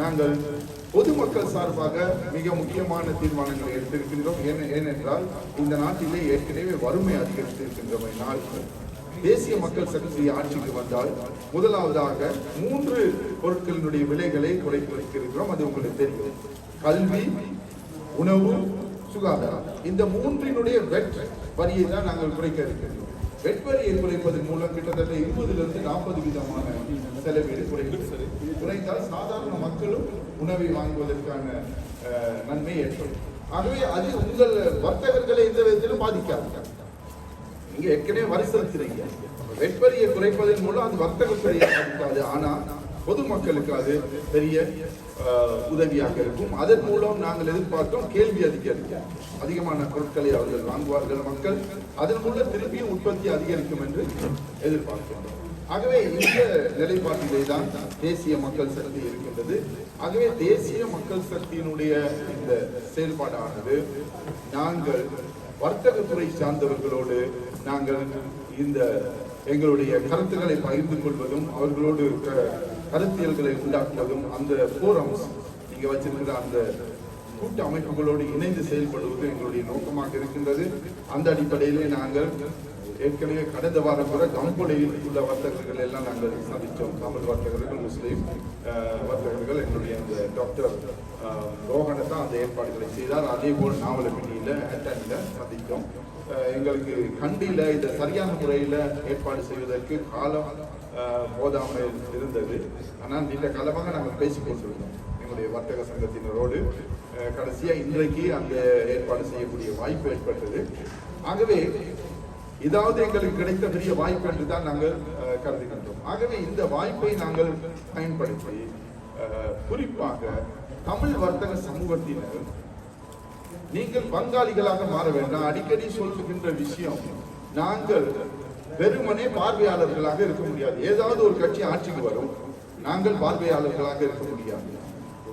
நாங்கள் பொதுமக்கள் சார்பாக மிக முக்கியமான தீர்மானங்களை எடுத்திருக்கின்றோம். ஏனென்றால் இந்த நாட்டிலே ஏற்கனவே வறுமை அதிகரித்திருக்கின்றமையினால் தேசிய மக்கள் சக்தி ஆட்சிக்கு வந்தால் முதலாவதாக மூன்று பொருட்களினுடைய விலைகளை குறைத்திருக்கிறோம் அது உங்களுக்கு தெரியும். கல்வி உணவு சுகாதாரம். இந்த மூன்றினுடைய வெட் வரியை தான் நாங்கள் குறைக்க இருக்கின்றோம். வெட்வரி குறைப்பதன் மூலம் கிட்டத்தட்ட இருபதுலேருந்து நாற்பது விதமான செலவீடு குறைக்கிறது குறைந்தால் சாதாரண மக்களும் உணவை வாங்குவதற்கான நன்மை ஏற்படும். ஆகவே அது உங்கள் வர்த்தகர்களை எந்த விதத்திலும் பாதிக்காது. நீங்க ஏற்கனவே வரி செலுத்துறீங்க வெட்வரியை குறைப்பதன் மூலம் அது வர்த்தகத்துறையை பாதிக்காது. ஆனால் பொதுமக்களுக்கு அது பெரிய உதவியாக இருக்கும். அதன் மூலம் நாங்கள் எதிர்பார்த்தோம் கேள்வி அதிகரிக்கும் அதிகமான பொருட்களை அவர்கள் வாங்குவார்கள் மக்கள். அதன் மூலம் திருப்பியும் உற்பத்தி அதிகரிக்கும் என்று எதிர்பார்க்கிறோம் ஆகவே இந்த நிலைப்பாட்டிலே தான் தேசிய மக்கள் சக்தி இருக்கின்றது. ஆகவே தேசிய மக்கள் சக்தியினுடைய இந்த செயல்பாடானது நாங்கள் வர்த்தகத்துறை சார்ந்தவர்களோடு நாங்கள் இந்த எங்களுடைய கருத்துக்களை பகிர்ந்து கொள்வதும் அவர்களோடு கருத்தியல்களை உண்டாக்குவதும் அந்த ஃபோரம்ஸ் நீங்கள் வச்சிருக்கிற அந்த கூட்டு அமைப்புகளோடு இணைந்து செயல்படுவது எங்களுடைய நோக்கமாக இருக்கின்றது. அந்த அடிப்படையிலே நாங்கள் ஏற்கனவே கடந்த வாரம் கூட கம்பொலையில் உள்ள வர்த்தகர்கள் எல்லாம் நாங்கள் சந்தித்தோம். தமிழ் வர்த்தகர்கள் முஸ்லீம் வர்த்தகர்கள் எங்களுடைய அந்த டாக்டர் அஹ், ரோஹனை தான் அந்த ஏற்பாடுகளை செய்தார். அதே போல் நாவலப்பிண்டியில் அட்டன்ல சந்தித்தோம். எங்களுக்கு கண்டியில் இதை சரியான முறையில் ஏற்பாடு செய்வதற்கு காலம் போதாமல் இருந்தது. ஆனால் நீண்ட காலமாக நாங்கள் பேசிக் கொண்டிருந்தோம். எங்களுடைய வர்த்தக சங்கத்தினரோடு அஹ், கடைசியா இன்றைக்கு அந்த ஏற்பாடு செய்யக்கூடிய வாய்ப்பு ஏற்பட்டது. ஆகவே இதாவது எங்களுக்கு கிடைத்த பெரிய வாய்ப்பு என்று தான் நாங்கள் அஹ், கருதுகின்றோம். ஆகவே இந்த வாய்ப்பை நாங்கள் பயன்படுத்தி அஹ், குறிப்பாக தமிழ் வர்த்தக சமூகத்தினர் நீங்கள் பங்காளிகளாக மாற வேண்டாம். அடிக்கடி சொல்லுகின்ற விஷயம் நாங்கள் வெறுமனே பார்வையாளர்களாக இருக்க முடியாது. ஏதாவது ஒரு கட்சி ஆட்சிக்கு வரும் நாங்கள் பார்வையாளர்களாக இருக்க முடியாது.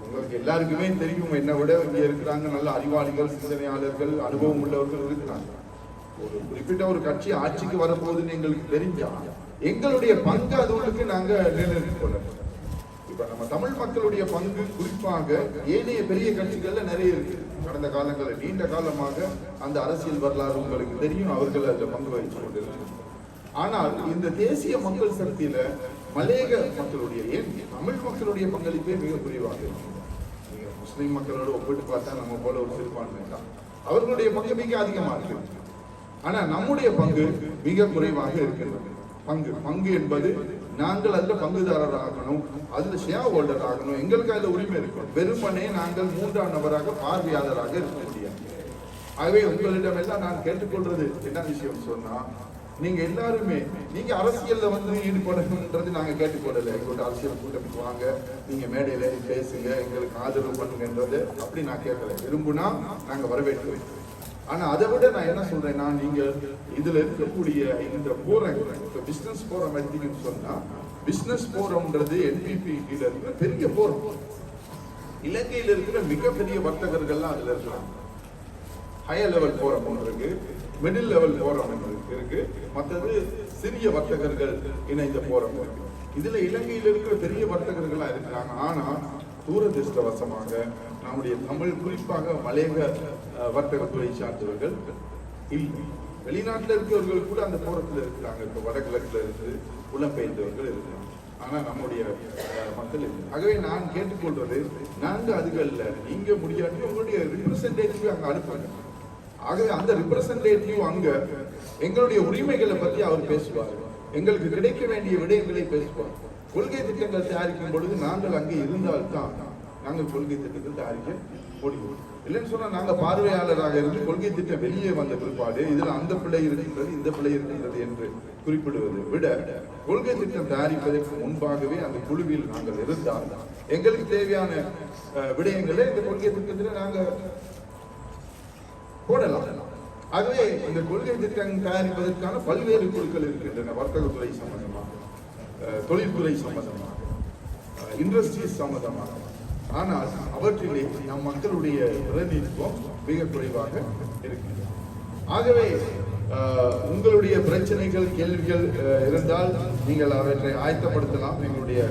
உங்களுக்கு எல்லாருக்குமே தெரியும் என்னை விட இங்க இருக்கிறாங்க நல்ல அறிவாளிகள் சிந்தனையாளர்கள் அனுபவம் உள்ளவர்கள் இருக்கிறாங்க. ஒரு குறிப்பிட்ட ஒரு கட்சி ஆட்சிக்கு வரப்போகுதுன்னு எங்களுக்கு தெரிஞ்சா எங்களுடைய பங்கு அதுகளுக்கு நாங்க நிலைநிறுத்திக் கொள்ளணும். இப்ப நம்ம தமிழ் மக்களுடைய பங்கு குறிப்பாக ஏனைய பெரிய கட்சிகள்ல நிறைய இருக்கு. கடந்த காலங்களில் நீண்ட காலமாக அந்த அரசியல் வரலாறு உங்களுக்கு தெரியும் அவர்கள் அதில் பங்கு வகித்துக் கொண்டிருக்கிறார்கள். ஆனால் இந்த தேசிய மக்கள் சக்தியில மலேக மக்களுடைய ஏன் தமிழ் மக்களுடைய பங்களிப்பே மிக குறைவாக இருக்கும் நீங்க முஸ்லிம் மக்களோட ஒப்பிட்டு பார்த்தா நம்ம போல ஒரு சிறுபான்மை தான். அவர்களுடைய பங்கு மிக அதிகமாக இருக்கு ஆனா நம்முடைய பங்கு மிக குறைவாக இருக்கிறது. பங்கு பங்கு என்பது நாங்கள் அதுல பங்குதாரர் ஆகணும் அதுல ஷேர் ஹோல்டர் ஆகணும். எங்களுக்கு அதுல உரிமை இருக்கும். வெறுமனே நாங்கள் மூன்றாம் நபராக பார்வையாளராக இருக்க முடியாது. ஆகவே உங்களிடம் எல்லாம் நான் கேட்டுக்கொள்றது என்ன விஷயம் சொன்னா நீங்க எல்லாருமே நீங்க அரசியல்ல வந்து ஈடுபடணுன்றது நாங்க கேட்டுக்கொள்ளல. எங்களோட அரசியல் கூட்டமைக்கு வாங்க நீங்க மேடையில பேசுங்க எங்களுக்கு ஆதரவு பண்ணுங்கன்றது அப்படி நான் கேட்கல. விரும்புனா நாங்க வரவேற்கிறோம். ஆனா அதை விட நான் என்ன சொல்றேன்னா நீங்க இதுல இருக்கக்கூடிய இந்த போரம் இப்ப பிசினஸ் போரம் எடுத்தீங்கன்னு சொன்னா பிசினஸ் போரம்ன்றது என்பிபி கீழ இருக்கிற பெரிய போரம் இலங்கையில் இருக்கிற மிகப்பெரிய வர்த்தகர்கள்லாம் அதுல இருக்கிறாங்க ஹையர் லெவல் போரம் ஒன்று இருக்கு மிடில் லெவல் போரம் ஒன்று இருக்கு. மற்றது சிறிய வர்த்தகர்கள் இணைந்த போரம் இருக்கு இதுல இலங்கையில் இருக்கிற பெரிய வர்த்தகர்களா இருக்கிறாங்க. ஆனா தூரதிருஷ்டவசமாக நம்முடைய தமிழ் குறிப்பாக மலையக வர்த்தகத்துறை சார்ந்தவர்கள் இல்லை. வெளிநாட்டில் இருக்கிறவர்கள் கூட அந்த போரத்தில் இருக்கிறாங்க. இப்போ வடகிழக்கில் இருந்து புலம்பெயர்ந்தவர்கள் இருக்கிறாங்க. ஆனால் நம்முடைய மக்கள் இல்லை. ஆகவே நான் கேட்டுக்கொள்வது நாங்கள் அதுகளில் நீங்கள் முடியாட்டி உங்களுடைய ரிப்ரசன்டேட்டிவ் அங்கே அனுப்புங்க. ஆகவே அந்த ரிப்ரசன்டேட்டிவ் அங்க எங்களுடைய உரிமைகளை பத்தி அவர் பேசுவார். எங்களுக்கு கிடைக்க வேண்டிய விடயங்களை பேசுவார். கொள்கை திட்டங்கள் தயாரிக்கும் பொழுது நாங்கள் அங்கே இருந்தால்தான் நாங்கள் கொள்கை திட்டத்தை தயாரிக்க முடியும். இல்லைன்னு சொன்னா நாங்க பார்வையாளராக இருந்து கொள்கை திட்டம் வெளியே வந்த பிற்பாடு இதுல அந்த பிள்ளை இருக்கின்றது இந்த பிள்ளை இருக்கின்றது என்று குறிப்பிடுவதை விட கொள்கை திட்டம் தயாரிப்பதற்கு முன்பாகவே அந்த குழுவில் நாங்கள் இருந்தால் எங்களுக்கு தேவையான விடயங்களை இந்த கொள்கை திட்டத்தில் நாங்கள் போடலாம். ஆகவே இந்த கொள்கை திட்டம் தயாரிப்பதற்கான பல்வேறு குழுக்கள் இருக்கின்றன. வர்த்தகத்துறை சம்பந்தமாக தொழில்துறை சம்பந்தமாக இண்டஸ்ட்ரீஸ் சம்பந்தமாக ஆனால் அவற்றிலே நம் மக்களுடைய பிரதிநிதித்துவம் மிக குறைவாக இருக்கின்றது. ஆகவே உங்களுடைய பிரச்சனைகள் கேள்விகள் இருந்தால் நீங்கள் அவற்றை ஆயத்தப்படுத்தலாம். எங்களுடைய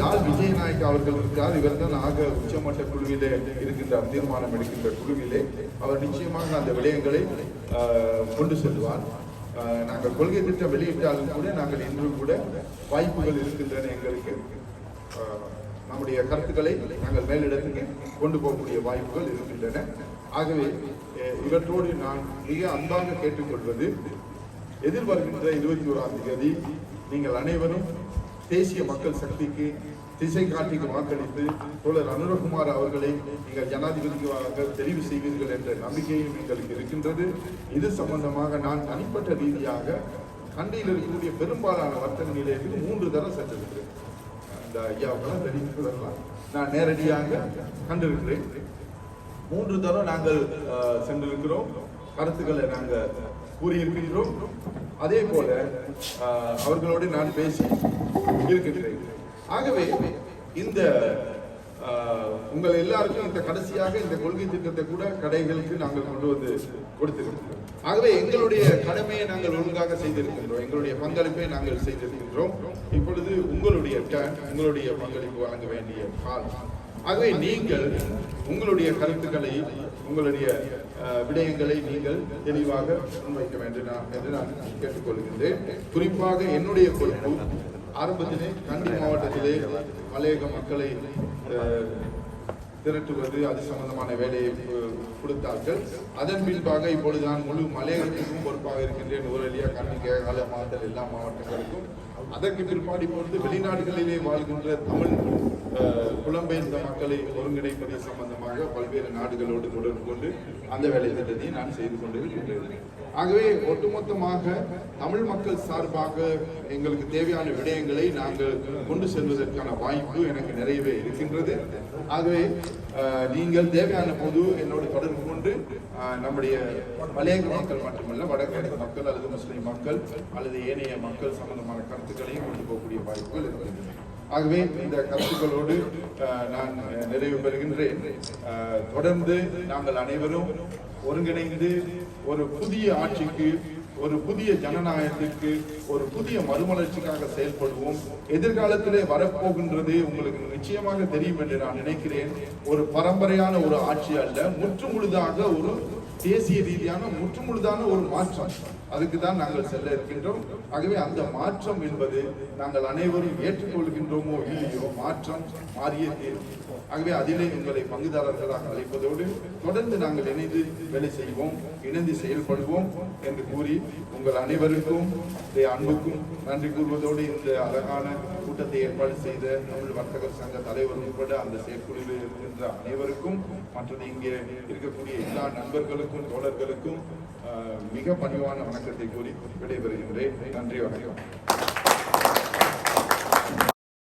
லால் விஜயநாயக் அவர்கள் இருக்கிறார் இவர் தான் ஆக உச்சமட்ட குழுவிலே இருக்கின்ற தீர்மானம் எடுக்கின்ற குழுவிலே அவர் நிச்சயமாக அந்த விடயங்களை கொண்டு செல்வார். நாங்கள் கொள்கை திட்டம் வெளியிட்டாலும் கூட நாங்கள் இன்றும் கூட வாய்ப்புகள் இருக்கின்றன எங்களுக்கு. நம்முடைய கருத்துக்களை நாங்கள் மேலிடத்துக்கு கொண்டு போகக்கூடிய வாய்ப்புகள் இருக்கின்றன. ஆகவே இவற்றோடு நான் மிக அன்பாக கேட்டுக்கொள்வது எதிர்வருகின்ற இருபத்தி ஓராம் தேதி நீங்கள் அனைவரும் தேசிய மக்கள் சக்திக்கு திசை காட்டிக்கு வாக்களித்து தோழர் அனுரகுமார் அவர்களை நீங்கள் ஜனாதிபதியாக தெரிவு செய்வீர்கள் என்ற நம்பிக்கையும் எங்களுக்கு இருக்கின்றது. இது சம்பந்தமாக நான் தனிப்பட்ட ரீதியாக கண்டியில் இருக்கக்கூடிய பெரும்பாலான வர்த்தக நிலையத்துக்கு மூன்று தரம் சென்றிருக்கிறேன் இந்த ஐயாவுக்கெல்லாம் தெரிவிப்பதெல்லாம் நான் நேரடியாக கண்டிருக்கிறேன். மூன்று தரம் நாங்கள் சென்றிருக்கிறோம். கருத்துக்களை நாங்கள் கூறியிருக்கின்றோம். அதே போல அவர்களோடு நான் பேசி இருக்கின்றேன் ஆகவே இந்த உங்கள் எல்லாருக்கும் இந்த கடைசியாக இந்த கொள்கை திட்டத்தை கூட கடைகளுக்கு நாங்கள் கொண்டு வந்து கொடுத்திருக்கிறோம். ஆகவே எங்களுடைய கடமையை நாங்கள் ஒழுங்காக செய்திருக்கின்றோம். எங்களுடைய பங்களிப்பை நாங்கள் செய்திருக்கின்றோம். இப்பொழுது உங்களுடைய உங்களுடைய பங்களிப்பு வழங்க வேண்டிய கால் ஆகவே நீங்கள் உங்களுடைய கருத்துக்களை உங்களுடைய விடயங்களை நீங்கள் தெளிவாக முன்வைக்க வேண்டும் என்று நான் கேட்டுக்கொள்கின்றேன். குறிப்பாக என்னுடைய பொறுப்பு ஆரம்பத்திலே கண்டி மாவட்டத்திலே மலையக மக்களை திரட்டுவது அது சம்பந்தமான வேலையை கொடுத்தார்கள். அதன் பின்பாக இப்பொழுது நான் முழு மலையகத்திற்கும் பொறுப்பாக இருக்கின்றேன். ஊரலியா கண்ணிக்க கால மாத்தல் எல்லா மாவட்டங்களுக்கும் அதற்கு பிற்பாடு இப்பொழுது வெளிநாடுகளிலே வாழ்கின்ற தமிழ் புலம்பெயர்ந்த மக்களை ஒருங்கிணைப்பது சம்பந்தமாக பல்வேறு நாடுகளோடு தொடர்பு கொண்டு அந்த வேலை திட்டத்தை நான் செய்து கொண்டிருக்கின்றேன். ஆகவே ஒட்டுமொத்தமாக தமிழ் மக்கள் சார்பாக எங்களுக்கு தேவையான விடயங்களை நாங்கள் கொண்டு செல்வதற்கான வாய்ப்பு எனக்கு நிறையவே இருக்கின்றது. ஆகவே நீங்கள் தேவையான போது என்னோடு தொடர்பு கொண்டு நம்முடைய மலையக மக்கள் மட்டுமல்ல வடகிழக்கு மக்கள் அல்லது முஸ்லிம் மக்கள் அல்லது ஏனைய மக்கள் சம்பந்தமான கருத்துக்களையும் கொண்டு போகக்கூடிய வாய்ப்புகள் இருக்கின்றன. ஆகவே இந்த கருத்துக்களோடு நான் நிறைவு பெறுகின்றேன். தொடர்ந்து நாங்கள் அனைவரும் ஒருங்கிணைந்து ஒரு புதிய ஆட்சிக்கு ஒரு புதிய ஜனநாயகத்திற்கு ஒரு புதிய மறுமலர்ச்சிக்காக செயல்படுவோம். எதிர்காலத்திலே வரப்போகின்றது உங்களுக்கு நிச்சயமாக தெரியும் என்று நான் நினைக்கிறேன். ஒரு பரம்பரையான ஒரு ஆட்சி அல்ல முற்றுமுழுதாக ஒரு தேசிய ரீதியான முற்றுமுழுதான ஒரு மாற்றம். அதுக்கு தான் நாங்கள் செல்ல இருக்கின்றோம். ஆகவே அந்த மாற்றம் என்பது நாங்கள் அனைவரும் ஏற்றுக்கொள்கின்றோமோ இல்லையோ மாற்றம் மாறிய தீர்வு ஆகவே அதிலே உங்களை பங்குதாரர்களாக அழைப்பதோடு தொடர்ந்து நாங்கள் இணைந்து வேலை செய்வோம் இணைந்து செயல்படுவோம் என்று கூறி உங்கள் அனைவருக்கும் அன்புக்கும் நன்றி கூறுவதோடு இந்த அழகான கூட்டத்தை ஏற்பாடு செய்த தமிழ் வர்த்தகர் சங்க தலைவர் உட்பட அந்த செயற்குழுவில் இருக்கின்ற அனைவருக்கும் மற்றது இங்கே இருக்கக்கூடிய எல்லா நண்பர்களுக்கும் தோழர்களுக்கும் மிக பணிவான வணக்கத்தை கூறி விடைபெறுகின்றேன். நன்றி வணக்கம்.